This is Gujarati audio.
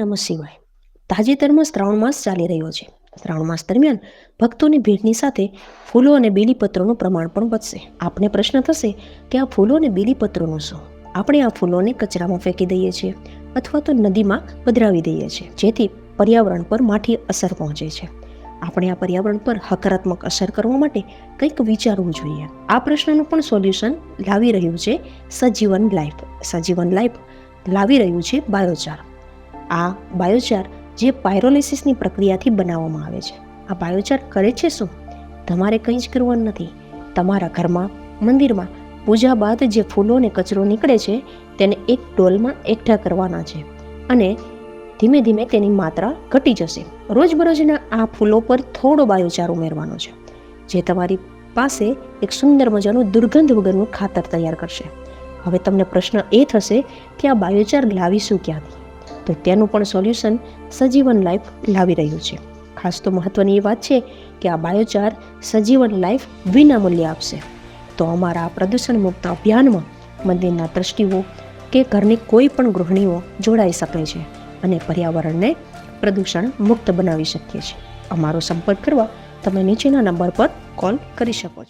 નમઃ તાજેતરમાં શ્રાવણ માસ ચાલી રહ્યો છે. શ્રાવણ માસ દરમિયાન ભક્તોની ભીડની સાથે ફૂલો અને બીલીપત્રોનું પ્રમાણ પણ વધશે. આપને પ્રશ્ન થશે કે આ ફૂલો અને બીલીપત્રોનું શું? આપણે આ ફૂલોને કચરામાં ફેંકી દઈએ છીએ અથવા તો નદીમાં પધરાવી દઈએ છીએ, જેથી પર્યાવરણ પર માઠી અસર પહોંચે છે. આપણે આ પર્યાવરણ પર હકારાત્મક અસર કરવા માટે કંઈક વિચારવું જોઈએ. આ પ્રશ્નનું પણ સોલ્યુશન લાવી રહ્યું છે સજીવન લાઈફ. સજીવન લાઈફ લાવી રહ્યું છે બાયોચાર. આ બાયોચાર જે પાયરોલિસિસની પ્રક્રિયાથી બનાવવામાં આવે છે. આ બાયોચાર કરે છે શું? તમારે કંઈ જ કરવાનું નથી. તમારા ઘરમાં, મંદિરમાં પૂજા બાદ જે ફૂલો અને કચરો નીકળે છે, તેને એક ડોલમાં એકઠા કરવાના છે અને ધીમે ધીમે તેની માત્રા ઘટી જશે. રોજબરોજના આ ફૂલો પર થોડો બાયોચાર ઉમેરવાનો છે, જે તમારી પાસે એક સુંદર મજાનું દુર્ગંધ વગરનું ખાતર તૈયાર કરશે. હવે તમને પ્રશ્ન એ થશે કે આ બાયોચાર લાવીશું ક્યાંથી? તો તેનું પણ સોલ્યુશન સજીવન લાઈફ લાવી રહ્યું છે. ખાસ તો મહત્ત્વની એ વાત છે કે આ બાયોચાર સજીવન લાઈફ વિનામૂલ્યે આપશે. તો અમારા પ્રદૂષણ મુક્ત અભિયાનમાં મંદિરના ટ્રસ્ટીઓ કે ઘરની કોઈ પણ ગૃહિણીઓ જોડાઈ શકે છે અને પર્યાવરણને પ્રદૂષણ મુક્ત બનાવી શકીએ છીએ. અમારો સંપર્ક કરવા તમે નીચેના નંબર પર કોલ કરી શકો છો.